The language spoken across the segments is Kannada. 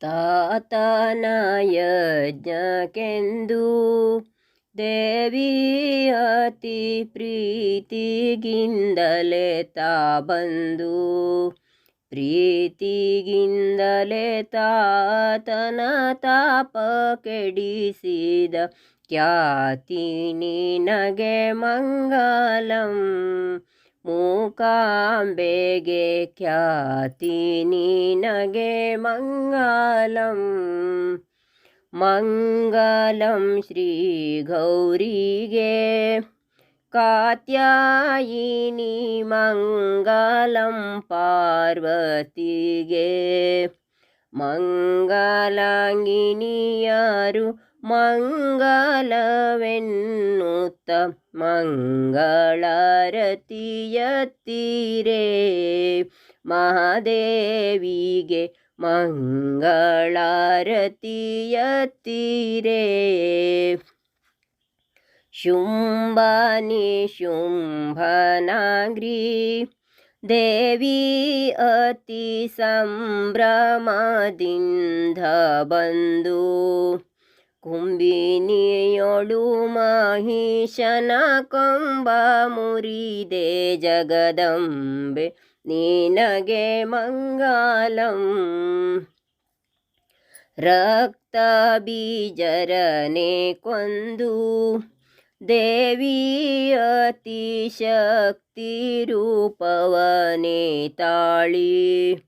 ತಾತನ ಯಜ್ಞಕ್ಕೆಂದು ಅತಿ ಪ್ರೀತಿಗಿಂದಲೇ ತಾ ಬಂದು ಪ್ರೀತಿಗಿಂದಲೇ ತಾತನ ತಾಪ ಕೆಡಿಸಿದ ಖ್ಯಾತಿ ನಿನಗೆ ಮಂಗಲಂ. ಮೂಕಾಂಬೆಗೆ ಖ್ಯಾತಿ ನಿನಗೆ ಮಂಗಲಂ ಮಂಗಲಂ ಶ್ರೀ ಗೌರಿಗೆ ಕಾತ್ಯಾಯಿನಿ ಮಂಗಲಂ ಪಾರ್ವತಿಗೆ ಮಂಗಲಾಂಗಿನಿಯರು ಮಂಗಲವೆನ್ನುತ್ತ ಮಂಗಳಾರತಿಯತ್ತೀರೇ ಮಹಾದೇವಿಗೆ ಮಂಗಳಾರತಿಯತ್ತೀರೇ ಶುಂಭನಿ ಶುಂಭನಾಗ್ರಿ ದೇವಿ ಅತಿ ಸಂಭ್ರಮದಿಂದ ಬಂದು ಕುಂಬಿನಿಯೊಳು ಮಹಿಷನ ಕೊಂಬ ಮುರಿದೆ ಜಗದಂಬೆ, ನಿನಗೆ ಮಂಗಾಲಂ. ರಕ್ತ ಬೀಜರನೆ ಕೊಂದು ದೇವಿ ಅತಿ ಶಕ್ತಿ ರೂಪವನೇ ತಾಳಿ.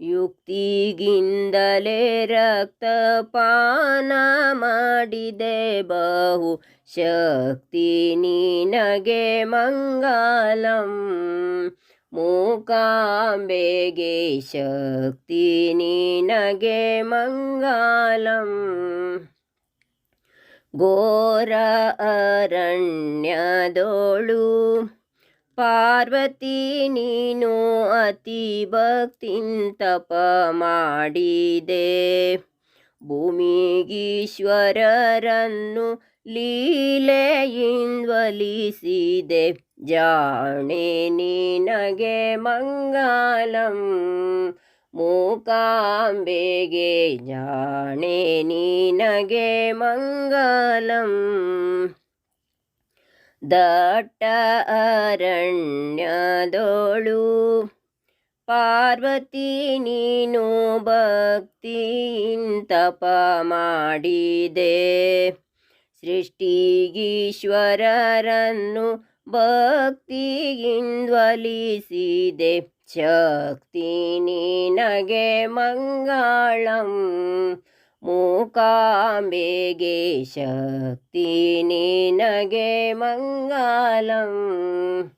ಯುಕ್ತಿಗಿಂದಲೇ ರಕ್ತಪಾನ ಮಾಡಿದೆ ಬಹು ಶಕ್ತಿ ನಿನಗೆ ಮಂಗಲಂ. ಮೂಕಾಂಬೆಗೆ ಶಕ್ತಿ ನಿನಗೆ ಮಂಗಲಂ. ಘೋರ ಅರಣ್ಯದೋಳು ಪಾರ್ವತಿ ನೀನು ಅತಿ ಭಕ್ತಿಂತಪ ಮಾಡಿದೆ. ಭೂಮಿಗೀಶ್ವರರನ್ನು ಲೀಲೆಯಿಂದ್ವಲಿಸಿದೆ. ಜಾಣೆ ನಿನಗೆ ಮಂಗಲಂ ಮೂಕಾಂಬೆಗೆ ಜಾಣೆ ನಿನಗೆ ಮಂಗಲಂ. ದಟ್ಟ ಅರಣ್ಯದೋಳು ಪಾರ್ವತಿ ನೀನು ಭಕ್ತಿಯಿಂತಪ ಮಾಡಿದೆ. ಸೃಷ್ಟಿಗೀಶ್ವರರನ್ನು ಭಕ್ತಿಯಿಂದ್ವಲಿಸಿದೆ. ಶಕ್ತಿ ನಿನಗೆ ಮಂಗಳಂ. मूकाम्बेगे मूकाम्बे गेशक्तिनिनगे मङ्गलम्।